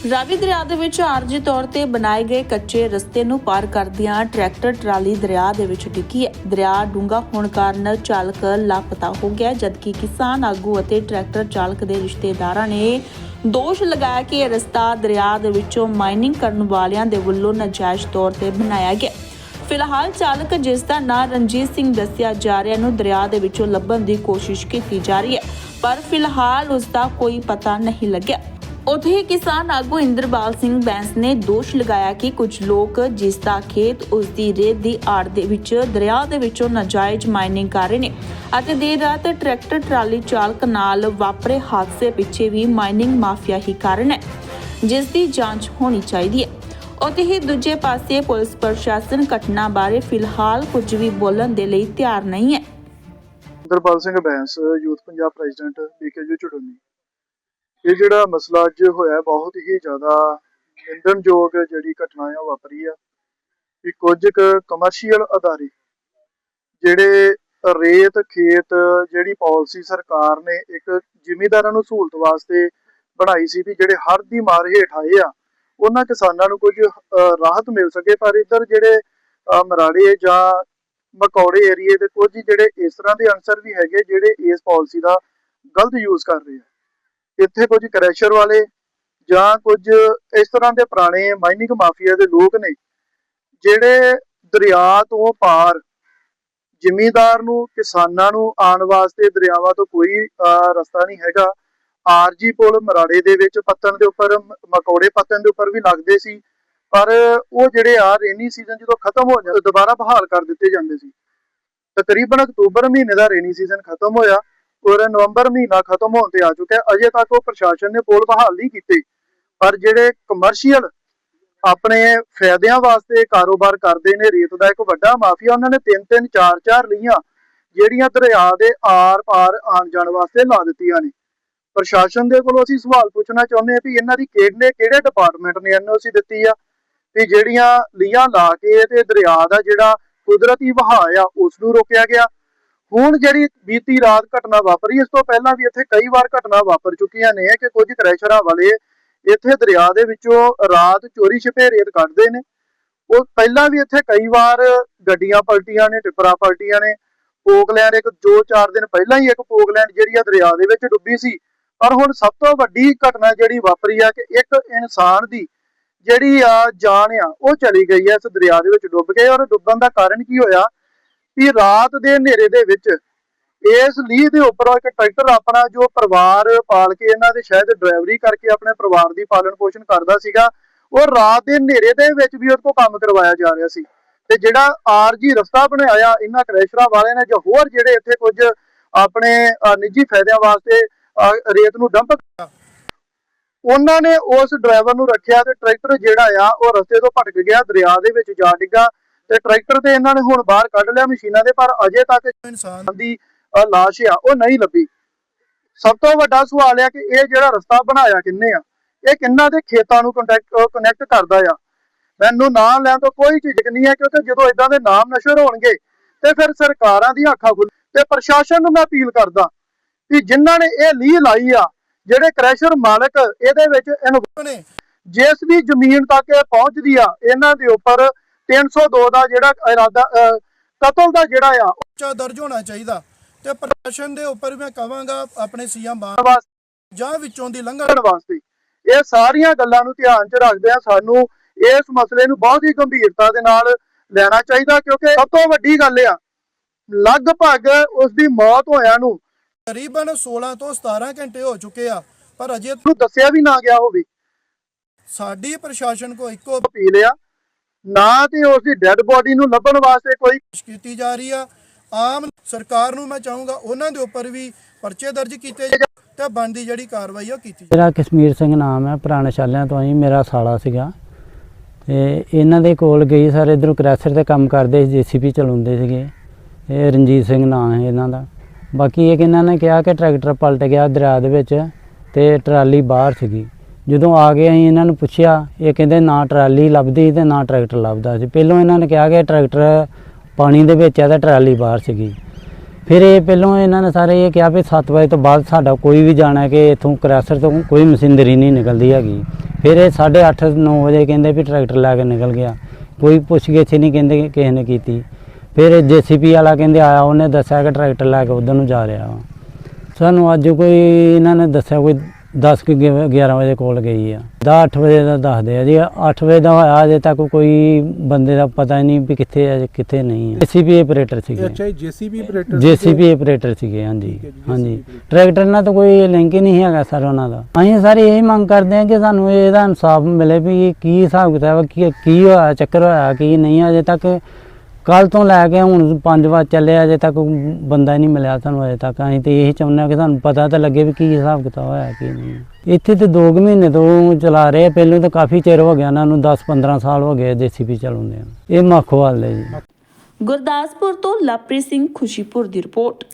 ਰਾਵੀ ਦਰਿਆ ਦੇ ਵਿੱਚ ਆਰਜੀ ਤੌਰ ਤੇ ਬਣਾਏ ਗਏ ਕੱਚੇ ਰਸਤੇ ਨੂੰ ਪਾਰ ਕਰਦਿਆਂ ਟਰੈਕਟਰ, ਟਰਾਲੀ ਦਰਿਆ ਦੇ ਵਿੱਚ ਡਿੱਗੀ। ਹੈ ਦਰਿਆ ਡੂੰਘਾ ਹੋਣ ਕਾਰਨ ਚਾਲਕ ਲਾਪਤਾ ਹੋ ਗਿਆ, ਜਦਕਿ ਕਿਸਾਨ ਆਗੂ ਅਤੇ ਟਰੈਕਟਰ ਚਾਲਕ ਦੇ ਰਿਸ਼ਤੇਦਾਰਾਂ ਨੇ ਦੋਸ਼ ਲਗਾਇਆ ਕਿ ਇਹ ਰਸਤਾ ਦਰਿਆ ਦੇ ਵਿੱਚੋਂ ਮਾਈਨਿੰਗ ਕਰਨ ਵਾਲਿਆਂ ਦੇ ਵੱਲੋਂ ਨਾਜਾਇਜ਼ ਤੌਰ ਤੇ ਬਣਾਇਆ ਗਿਆ। ਫਿਲਹਾਲ ਚਾਲਕ ਜਿਸ ਦਾ ਨਾਂ ਰਣਜੀਤ ਸਿੰਘ ਦੱਸਿਆ ਜਾ ਰਿਹਾ ਨੂੰ ਦਰਿਆ ਦੇ ਵਿੱਚੋਂ ਲੱਭਣ ਦੀ ਕੋਸ਼ਿਸ਼ ਕੀਤੀ ਜਾ ਰਹੀ ਹੈ, ਪਰ ਫਿਲਹਾਲ ਉਸ ਦਾ ਕੋਈ ਪਤਾ ਨਹੀਂ ਲੱਗਿਆ। ਉੱਥੇ ਕਿਸਾਨ ਆਗੂ ਇੰਦਰਬਾਲ ਸਿੰਘ ਬੈਂਸ ਨੇ ਦੋਸ਼ ਲਗਾਇਆ ਕਿ ਕੁਝ ਲੋਕ ਜਿਸ ਦਾ ਖੇਤ ਉਸ ਦੀ ਰੇਤ ਦੀ ਆੜ ਦੇ ਵਿੱਚ, ਦਰਿਆ ਦੇ ਵਿੱਚੋਂ ਨਾਜਾਇਜ਼ ਮਾਈਨਿੰਗ ਕਰ ਰਹੇ ਨੇ ਅਤੇ ਦੇਰ ਰਾਤ ਟਰੈਕਟਰ, ਟਰਾਲੀ ਚਾਲਕ ਨਾਲ ਵਾਪਰੇ ਹਾਦਸੇ ਪਿੱਛੇ ਵੀ ਮਾਈਨਿੰਗ ਮਾਫੀਆ ਹੀ ਕਾਰਨ ਹੈ, ਜਿਸ ਦੀ ਜਾਂਚ ਹੋਣੀ ਚਾਹੀਦੀ ਹੈ। ਉੱਥੇ ਹੀ ਦੂਜੇ ਪਾਸੇ ਪੁਲਿਸ ਪ੍ਰਸ਼ਾਸਨ ਘਟਨਾ ਬਾਰੇ ਫਿਲਹਾਲ ਕੁਝ ਵੀ ਬੋਲਣ ਦੇ ਲਈ ਤਿਆਰ ਨਹੀਂ ਹੈ। Gurpal Singh Bains, youth Punjab president BKU Chaduni ਇਹ ਜਿਹੜਾ ਮਸਲਾ ਅੱਜ ਹੋਇਆ ਬਹੁਤ ਹੀ ਜ਼ਿਆਦਾ ਨਿੰਦਣਯੋਗ ਜਿਹੜੀ ਘਟਨਾ ਆ ਉਹ ਵਾਪਰੀ ਆ। ਕਿ ਕੁਝ ਕਮਰਸ਼ੀਅਲ ਅਦਾਰੇ ਜਿਹੜੇ ਰੇਤ, ਖੇਤ ਜਿਹੜੀ ਪਾਲਿਸੀ ਸਰਕਾਰ ਨੇ ਇੱਕ ਜ਼ਿਮੀਦਾਰਾਂ ਨੂੰ ਸਹੂਲਤ ਵਾਸਤੇ ਬਣਾਈ ਸੀ ਵੀ ਜਿਹੜੇ ਹਰ ਦੀ ਮਾਰ ਹੇਠ ਆਏ ਆ, ਉਹਨਾਂ ਕਿਸਾਨਾਂ ਨੂੰ ਕੁਝ ਰਾਹਤ ਮਿਲ ਸਕੇ, ਪਰ ਇੱਧਰ ਜਿਹੜੇ ਮਰਾੜੇ ਜਾਂ ਮਕੌੜੇ ਏਰੀਏ ਦੇ ਕੁਝ ਜਿਹੜੇ ਇਸ ਤਰ੍ਹਾਂ ਦੇ ਅਨਸਰ ਵੀ ਹੈਗੇ, ਜਿਹੜੇ ਇਸ ਪਾਲਿਸੀ ਦਾ ਗਲਤ ਯੂਜ਼ ਕਰ ਰਹੇ ਆ। ਇੱਥੇ ਕੁਝ ਕਰੈਸ਼ਰ ਵਾਲੇ ਜਾਂ ਕੁਝ ਇਸ ਤਰ੍ਹਾਂ ਦੇ ਪੁਰਾਣੇ ਮਾਈਨਿੰਗ ਮਾਫੀਆ ਦੇ ਲੋਕ ਨੇ, ਜਿਹੜੇ ਦਰਿਆ ਤੋਂ ਪਾਰ ਜ਼ਿਮੀਦਾਰ ਨੂੰ, ਕਿਸਾਨਾਂ ਨੂੰ ਆਉਣ ਵਾਸਤੇ ਦਰਿਆਵਾਂ ਤੋਂ ਕੋਈ ਰਸਤਾ ਨਹੀਂ ਹੈਗਾ। ਆਰਜੀ ਪੁਲ ਮਰਾੜੇ ਦੇ ਵਿੱਚ ਪੱਤਣ ਦੇ ਉੱਪਰ ਮਕੌੜੇ ਪੱਤਣ ਦੇ ਉੱਪਰ ਵੀ ਲੱਗਦੇ ਸੀ। ਪਰ ਉਹ ਜਿਹੜੇ ਆ ਰੇਨੀ ਸੀਜ਼ਨ ਜਦੋਂ ਖਤਮ ਹੋ ਜਾਂਦਾ, ਦੁਬਾਰਾ ਬਹਾਲ ਕਰ ਦਿੱਤੇ ਜਾਂਦੇ ਸੀ। ਤਕਰੀਬਨ ਅਕਤੂਬਰ ਮਹੀਨੇ ਦਾ ਰੇਨੀ ਸੀਜ਼ਨ ਖਤਮ ਹੋਇਆ। ਔਰ ਨਵੰਬਰ ਮਹੀਨਾ ਖਤਮ ਹੋਣ ਤੇ ਆ ਚੁੱਕਿਆ ਅਜੇ ਤੱਕ ਉਹ ਪ੍ਰਸ਼ਾਸਨ ਨੇ ਪੁਲ ਬਹਾਲ ਨਹੀਂ ਕੀਤੇ। ਪਰ ਜਿਹੜੇ ਕਮਰਸ਼ੀਅਲ ਆਪਣੇ ਫਾਇਦਿਆਂ ਵਾਸਤੇ ਕਾਰੋਬਾਰ ਕਰਦੇ ਨੇ, ਰੇਤ ਦਾ ਇੱਕ ਵੱਡਾ ਮਾਫੀਆ, ਉਹਨਾਂ ਨੇ ਤਿੰਨ ਤਿੰਨ ਚਾਰ ਚਾਰ ਲੀਆਂ ਜਿਹੜੀਆਂ ਦਰਿਆ ਦੇ ਆਰ ਪਾਰ ਆਉਣ ਜਾਣ ਵਾਸਤੇ ਲਾ ਦਿੱਤੀਆਂ ਨੇ। ਪ੍ਰਸ਼ਾਸਨ ਦੇ ਕੋਲੋਂ ਅਸੀਂ ਸਵਾਲ ਪੁੱਛਣਾ ਚਾਹੁੰਦੇ ਹਾਂ ਵੀ ਇਹਨਾਂ ਦੀ ਕਿਹੜੇ ਕਿਹੜੇ ਡਿਪਾਰਟਮੈਂਟ ਨੇ ਐਨਓਸੀ ਦਿੱਤੀ ਆ? ਵੀ ਜਿਹੜੀਆਂ ਲੀਆਂ ਲਾ ਕੇ ਤੇ ਦਰਿਆ ਦਾ ਜਿਹੜਾ ਕੁਦਰਤੀ ਵਹਾਅ ਆ ਉਸ ਨੂੰ ਰੋਕਿਆ ਗਿਆ। ਹੁਣ ਜਿਹੜੀ ਬੀਤੀ ਰਾਤ ਘਟਨਾ ਵਾਪਰੀ, ਇਸ ਤੋਂ ਪਹਿਲਾਂ ਵੀ ਇੱਥੇ ਕਈ ਵਾਰ ਘਟਨਾ ਵਾਪਰ ਚੁੱਕੀਆਂ ਨੇ ਕਿ ਕੁਝ ਕ੍ਰੈਸ਼ਰਾਂ ਵਾਲੇ ਇੱਥੇ ਦਰਿਆ ਦੇ ਵਿੱਚੋਂ ਰਾਤ ਚੋਰੀ ਛਿਪੇ ਰੇਤ ਕੱਢਦੇ ਨੇ। ਉਹ ਪਹਿਲਾਂ ਵੀ ਇੱਥੇ ਕਈ ਵਾਰ ਗੱਡੀਆਂ ਪਲਟੀਆਂ ਨੇ, ਟਿੱਪਰਾਂ ਪਲਟੀਆਂ ਨੇ। ਪੋਕਲੈਂਡ ਇੱਕ ਦੋ ਚਾਰ ਦਿਨ ਪਹਿਲਾਂ ਹੀ ਇੱਕ ਪੋਕਲੈਂਡ ਜਿਹੜੀ ਆ ਦਰਿਆ ਦੇ ਵਿੱਚ ਡੁੱਬੀ ਸੀ। ਪਰ ਹੁਣ ਸਭ ਤੋਂ ਵੱਡੀ ਘਟਨਾ ਜਿਹੜੀ ਵਾਪਰੀ ਆ ਕਿ ਇੱਕ ਇਨਸਾਨ ਦੀ ਜਿਹੜੀ ਆ ਜਾਨ ਆ, ਉਹ ਚਲੀ ਗਈ ਐ ਇਸ ਦਰਿਆ ਦੇ ਵਿੱਚ ਡੁੱਬ ਕੇ। ਔਰ ਡੁੱਬਣ ਦਾ ਕਾਰਨ ਕੀ ਹੋਇਆ? ਕਿ ਰਾਤ ਦੇ ਹਨੇਰੇ ਦੇ ਵਿੱਚ ਇਸ ਲੀਹ ਦੇ ਉੱਪਰ ਇੱਕ ਟਰੈਕਟਰ ਆਪਣਾ ਜੋ ਪਰਿਵਾਰ ਪਾਲ ਕੇ ਇਹਨਾਂ ਦੇ ਸ਼ਾਇਦ ਡਰਾਈਵਰੀ ਕਰਕੇ ਆਪਣੇ ਪਰਿਵਾਰ ਦੀ ਪਾਲਣ ਪੋਸ਼ਣ ਕਰਦਾ ਸੀਗਾ, ਉਹ ਰਾਤ ਦੇ ਹਨੇਰੇ ਦੇ ਵਿੱਚ ਵੀ ਉਹਦੇ ਕੋਲ ਕੰਮ ਕਰਵਾਇਆ ਜਾ ਰਿਹਾ ਸੀ। ਤੇ ਜਿਹੜਾ ਆਰਜੀ ਰਸਤਾ ਬਣਾਇਆ, ਇਹਨਾਂ ਕ੍ਰੈਸ਼ਰਾਂ ਵਾਲਿਆਂ ਨੇ ਜਾਂ ਹੋਰ ਜਿਹੜੇ ਇੱਥੇ ਕੁਝ ਆਪਣੇ ਨਿੱਜੀ ਫਾਇਦਿਆਂ ਵਾਸਤੇ ਰੇਤ ਨੂੰ ਡੰਪ ਉਹਨਾਂ ਨੇ ਉਸ ਡਰਾਈਵਰ ਨੂੰ ਰੱਖਿਆ ਤੇ ਟਰੈਕਟਰ ਜਿਹੜਾ ਆ, ਉਹ ਰਸਤੇ ਤੋਂ ਭਟਕ ਗਿਆ, ਦਰਿਆ ਦੇ ਵਿੱਚ ਜਾ ਡਿੱਗਾ। ਤੇ ਟਰੈਕਟਰ ਤੇ ਇਹਨਾਂ ਨੇ ਹੁਣ ਬਾਹਰ ਕੱਢ ਲਿਆ ਮਸ਼ੀਨਾਂ ਦੇ ਪਰ ਅਜੇ ਤੱਕ ਇਨਸਾਨ ਦੀ ਲਾਸ਼ ਆ ਉਹ ਨਹੀਂ ਲੱਭੀ। ਸਭ ਤੋਂ ਵੱਡਾ ਸਵਾਲ ਆ ਕਿ ਇਹ ਜਿਹੜਾ ਰਸਤਾ ਬਣਾਇਆ ਕਿੰਨੇ ਆ? ਇਹ ਕਿੰਨਾ ਦੇ ਖੇਤਾਂ ਨੂੰ ਕੰਟੈਕਟ ਕਨੈਕਟ ਕਰਦਾ ਆ? ਮੈਨੂੰ ਨਾਮ ਲੈਣ ਤੋਂ ਕੋਈ ਝਿਜਕ ਨਹੀਂ ਹੈ ਕਿਉਂਕਿ ਜਦੋਂ ਇਦਾਂ ਦੇ ਨਾਮ ਨਸ਼ਰ ਹੋਣਗੇ ਤੇ ਫਿਰ ਸਰਕਾਰਾਂ ਦੀਆਂ ਅੱਖਾਂ ਖੁੱਲ ਤੇ ਪ੍ਰਸ਼ਾਸਨ ਨੂੰ ਮੈਂ ਅਪੀਲ ਕਰਦਾ ਕਿ ਜਿਨ੍ਹਾਂ ਨੇ ਇਹ ਲੀਹ ਲਾਈ ਆ ਜਿਹੜੇ ਕ੍ਰੈਸ਼ਰ ਮਾਲਕ ਇਹਦੇ ਵਿੱਚ ਇਨਵੋਲਵ ਨੇ ਜਿਸ ਵੀ ਜ਼ਮੀਨ ਤੱਕ ਇਹ ਪਹੁੰਚਦੀ ਆ ਇਹਨਾਂ ਦੇ ਉੱਪਰ 302 ਦਾ ਜਿਹੜਾ ਇਰਾਦਾ ਕਤਲ ਦਾ ਜਿਹੜਾ ਆ ਉੱਚਾ ਦਰਜ ਹੋਣਾ ਚਾਹੀਦਾ ਤੇ ਪ੍ਰਸ਼ਾਸਨ ਦੇ ਉੱਪਰ ਮੈਂ ਕਹਾਂਗਾ ਆਪਣੇ ਸੀਐਮ ਵਾਸਤੇ। ਜਾਂ ਵਿੱਚੋਂ ਦੀ ਲੰਘਣ ਵਾਸਤੇ। ਇਹ ਸਾਰੀਆਂ ਗੱਲਾਂ ਨੂੰ ਧਿਆਨ 'ਚ ਰੱਖਦੇ ਆ ਸਾਨੂੰ ਇਸ ਮਸਲੇ ਨੂੰ ਬਹੁਤ ਹੀ ਗੰਭੀਰਤਾ ਦੇ ਨਾਲ ਲੈਣਾ ਚਾਹੀਦਾ ਕਿਉਂਕਿ ਸਭ ਤੋਂ ਵੱਡੀ ਗੱਲ ਆ ਲਗਭਗ ਉਸ ਦੀ ਮੌਤ ਹੋਇਆਂ ਨੂੰ ਤਕਰੀਬਨ 16 ਤੋਂ 17 ਘੰਟੇ ਹੋ ਚੁੱਕੇ ਆ ਪਰ ਅਜੇ ਨੂੰ ਦੱਸਿਆ ਵੀ ਨਾ ਗਿਆ ਹੋਵੇ। ਸਾਡੀ ਪ੍ਰਸ਼ਾਸਨ ਕੋ ਇੱਕੋ ਪੀ ਲਿਆ ਨਾ ਤੇ ਉਸ ਦੀ ਡੈੱਡ ਬੋਡੀ ਨੂੰ ਲੱਭਣ ਵਾਸਤੇ ਕੋਈ ਕੋਸ਼ਿਸ਼ ਕੀਤੀ ਜਾ ਰਹੀ ਆ। ਆਮ ਸਰਕਾਰ ਨੂੰ ਮੈਂ ਚਾਹੂੰਗਾ ਉਹਨਾਂ ਦੇ ਉੱਪਰ ਵੀ ਪਰਚੇ ਦਰਜ ਕੀਤੇ ਜਾਣ ਤੇ ਬਣਦੀ ਜਿਹੜੀ ਕਾਰਵਾਈ ਆ ਉਹ ਕੀਤੀ ਮੇਰਾ ਕਸ਼ਮੀਰ ਸਿੰਘ ਨਾਮ ਹੈ ਪੁਰਾਣੇ ਸ਼ਾਲਿਆਂ ਤੋਂ ਆਈ ਮੇਰਾ ਸਾਲਾ ਸੀਗਾ। ਤੇ ਇਹਨਾਂ ਦੇ ਕੋਲ ਗਈ ਸਾਰੇ ਇਧਰੋਂ ਕ੍ਰੈਸ਼ਰ ਤੇ ਕੰਮ ਕਰਦੇ ਸੀ ਜੀਸੀਪੀ ਚਲਾਉਂਦੇ ਸੀਗੇ। ਇਹ ਰਣਜੀਤ ਸਿੰਘ ਨਾਮ ਹੈ ਇਹਨਾਂ ਦਾ। ਬਾਕੀ ਇਹ ਇਹਨਾਂ ਨੇ ਕਿਹਾ ਕਿ ਟਰੈਕਟਰ ਪਲਟ ਗਿਆ ਦਰਿਆ ਦੇ ਵਿੱਚ ਤੇ ਟਰਾਲੀ ਬਾਹਰ ਸੀਗੀ। ਜਦੋਂ ਆ ਗਏ ਅਸੀਂ ਇਹਨਾਂ ਨੂੰ ਪੁੱਛਿਆ, ਇਹ ਕਹਿੰਦੇ ਨਾ ਟਰਾਲੀ ਲੱਭਦੀ ਤੇ ਨਾ ਟਰੈਕਟਰ ਲੱਭਦਾ ਸੀ। ਪਹਿਲਾਂ ਇਹਨਾਂ ਨੇ ਕਿਹਾ ਕਿ ਟਰੈਕਟਰ ਪਾਣੀ ਦੇ ਵਿੱਚ ਹੈ ਤੇ ਟਰਾਲੀ ਬਾਹਰ ਸੀਗੀ। ਫਿਰ ਇਹ ਪਹਿਲਾਂ ਇਹਨਾਂ ਨੇ ਸਾਰੇ ਇਹ ਕਿਹਾ ਵੀ 7 ਵਜੇ ਤੋਂ ਬਾਅਦ ਸਾਡਾ ਕੋਈ ਵੀ ਜਾਣਾ ਕਿ ਇਥੋਂ ਕ੍ਰੈਸ਼ਰ ਤੋਂ ਕੋਈ ਮਸ਼ੀਨਰੀ ਨਹੀਂ ਨਿਕਲਦੀ ਹੈਗੀ। ਫਿਰ ਇਹ 8:30 9 ਵਜੇ ਕਹਿੰਦੇ ਵੀ ਟਰੈਕਟਰ ਲੈ ਕੇ ਨਿਕਲ ਗਿਆ। ਕੋਈ ਪੁੱਛਗਿੱਛ ਨਹੀਂ ਕਹਿੰਦੇ ਕਿਸੇ ਨੇ ਕੀਤੀ। ਫਿਰ ਜੀਸੀਪੀ ਵਾਲਾ ਕਹਿੰਦੇ ਆਇਆ, ਉਹਨੇ ਦੱਸਿਆ ਕਿ ਟਰੈਕਟਰ ਲੈ ਕੇ ਉਧਰ ਨੂੰ ਜਾ ਰਿਹਾ ਵਾ। ਸਾਨੂੰ ਅੱਜ ਕੋਈ ਇਹਨਾਂ ਨੇ ਦੱਸਿਆ ਕੋਈ 10 ਕਿ 11 ਵਜੇ ਕੋਲ ਗਈ ਆ। 10 ਵਜੇ ਦਾ ਦੱਸਦੇ ਆ ਜੀ। 8 ਵਜੇ ਦਾ ਹੋਇਆ ਅਜੇ ਤੱਕ ਕੋਈ ਬੰਦੇ ਦਾ ਪਤਾ ਨਹੀਂ ਵੀ ਕਿੱਥੇ ਹੈ ਕਿੱਥੇ ਨਹੀਂ ਹੈ ਜੀਸੀਪੀ ਆਪਰੇਟਰ ਸੀਗੇ। ਅੱਛਾ ਜੀਸੀਬੀ ਆਪਰੇਟਰ ਜੀਸੀਪੀ ਆਪਰੇਟਰ ਸੀਗੇ ਹਾਂਜੀ। ਹਾਂਜੀ। ਟਰੈਕਟਰ ਨਾਲ ਤਾਂ ਕੋਈ ਲਿੰਕ ਹੀ ਨਹੀਂ ਹੈਗਾ ਸਰ ਉਹਨਾਂ ਦਾ। ਅਸੀਂ ਸਾਰੇ ਇਹ ਮੰਗ ਕਰਦੇ ਹਾਂ ਕਿ ਸਾਨੂੰ ਇਹਦਾ ਇਨਸਾਫ ਮਿਲੇ ਵੀ ਕੀ ਹਿਸਾਬ ਕਿਤਾਬ ਕੀ ਹੋਇਆ ਚੱਕਰ ਹੋਇਆ ਕੀ ਨਹੀਂ। ਅਜੇ ਤੱਕ ਕੱਲ ਤੋਂ ਲੈ ਕੇ ਹੁਣ ਪੰਜ ਵਾਰ ਚੱਲਿਆ ਅਜੇ ਤੱਕ ਬੰਦਾ ਨਹੀਂ ਮਿਲਿਆ ਸਾਨੂੰ ਅਜੇ ਤੱਕ। ਅਸੀਂ ਤੇ ਇਹੀ ਚਾਹੁੰਦੇ ਹਾਂ ਕਿ ਸਾਨੂੰ ਪਤਾ ਤਾਂ ਲੱਗੇ ਵੀ ਕੀ ਹਿਸਾਬ ਕਿਤਾਬ ਹੋਇਆ ਕੀ ਨਹੀਂ। ਇੱਥੇ ਤੇ 2 ਮਹੀਨੇ ਤੋਂ ਚਲਾ ਰਹੇ ਆ, ਪਹਿਲਾਂ ਤਾਂ ਕਾਫੀ ਚਿਰ ਹੋ ਗਿਆ ਇਹਨਾਂ ਨੂੰ 10-15 ਸਾਲ ਹੋ ਗਏ ਜੀਸੀਪੀ ਚਲਾਉਂਦੇ ਆ ਇਹ ਮਾਖੋਵਾਲ ਦੇ ਜੀ। ਗੁਰਦਾਸਪੁਰ ਤੋਂ ਲਵਪ੍ਰੀਤ ਸਿੰਘ ਖੁਸ਼ੀਪੁਰ ਦੀ ਰਿਪੋਰਟ।